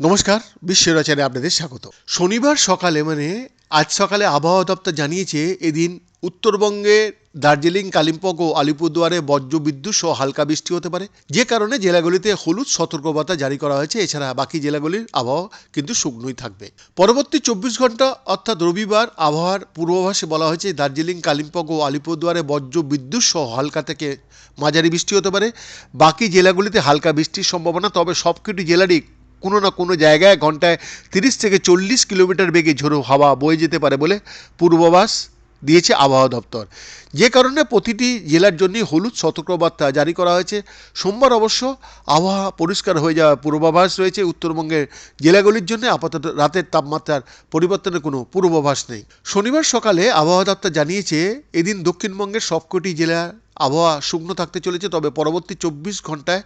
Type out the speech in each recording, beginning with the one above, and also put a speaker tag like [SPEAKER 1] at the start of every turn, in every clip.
[SPEAKER 1] নমস্কার বিশ্বের আচারে আপনাদের স্বাগত। শনিবার সকালে মানে আজ সকালে আবহাওয়া দপ্তর জানিয়েছে, এদিন উত্তরবঙ্গে দার্জিলিং, কালিম্পং ও আলিপুরদুয়ারে বজ্র বিদ্যুৎ সহ হালকা বৃষ্টি হতে পারে। যে কারণে জেলাগুলিতে হলুদ সতর্কবার্তা জারি করা হয়েছে। এছাড়া বাকি জেলাগুলির আবহাওয়া কিন্তু শুকনোই থাকবে। পরবর্তী চব্বিশ ঘণ্টা, অর্থাৎ রবিবার, আবহাওয়ার পূর্বাভাসে বলা হয়েছে, দার্জিলিং, কালিম্পং ও আলিপুরদুয়ারে বজ্র বিদ্যুৎ সহ হালকা থেকে মাঝারি বৃষ্টি হতে পারে। বাকি জেলাগুলিতে হালকা বৃষ্টির সম্ভাবনা, তবে সবকটি জেলারই কোনো না কোনো জায়গায় ঘন্টায় তিরিশ থেকে চল্লিশ কিলোমিটার বেগে ঝোড়ো হাওয়া বয়ে যেতে পারে বলে পূর্বাভাস দিয়েছে আবহাওয়া দপ্তর। যে কারণে প্রতিটি জেলার জন্য হলুদ সতর্কবার্তা জারি করা হয়েছে। সোমবার অবশ্য আবহাওয়া পরিষ্কার হয়ে যাওয়ার পূর্বাভাস রয়েছে। উত্তরবঙ্গের জেলাগুলির জন্য আপাতত রাতের তাপমাত্রার পরিবর্তনের কোনো পূর্বাভাস নেই। শনিবার সকালে আবহাওয়া দপ্তর জানিয়েছে, এদিন দক্ষিণবঙ্গের সবকটি জেলা আবহাওয়া শুকনো থাকতে চলেছে, তবে পরবর্তী চব্বিশ ঘন্টায়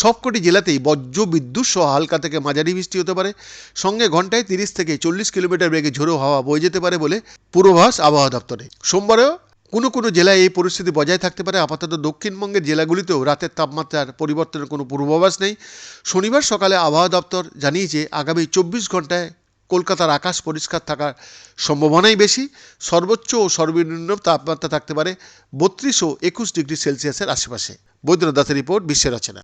[SPEAKER 1] সবকটি জেলাতেই বজ্র বিদ্যুৎ সহ হালকা থেকে মাঝারি বৃষ্টি হতে পারে। সঙ্গে ঘন্টায় তিরিশ থেকে চল্লিশ কিলোমিটার বেগে ঝোড়ো হাওয়া বয়ে যেতে পারে বলে পূর্বাভাস আবহাওয়া দপ্তরে। সোমবারেও কোনো কোনো জেলায় এই পরিস্থিতি বজায় থাকতে পারে। আপাতত দক্ষিণবঙ্গের জেলাগুলিতেও রাতের তাপমাত্রার পরিবর্তনের কোনো পূর্বাভাস নেই। শনিবার সকালে আবহাওয়া দপ্তর জানিয়েছে, আগামী চব্বিশ ঘন্টায় কলকাতার আকাশ পরিষ্কার থাকার সম্ভাবনাই বেশি। সর্বোচ্চ ও সর্বনিম্ন তাপমাত্রা থাকতে পারে বত্রিশ ও একুশ ডিগ্রি সেলসিয়াসের আশেপাশে। বৈদ্যনাথ দাসের রিপোর্ট, বিশ্বের রচনা।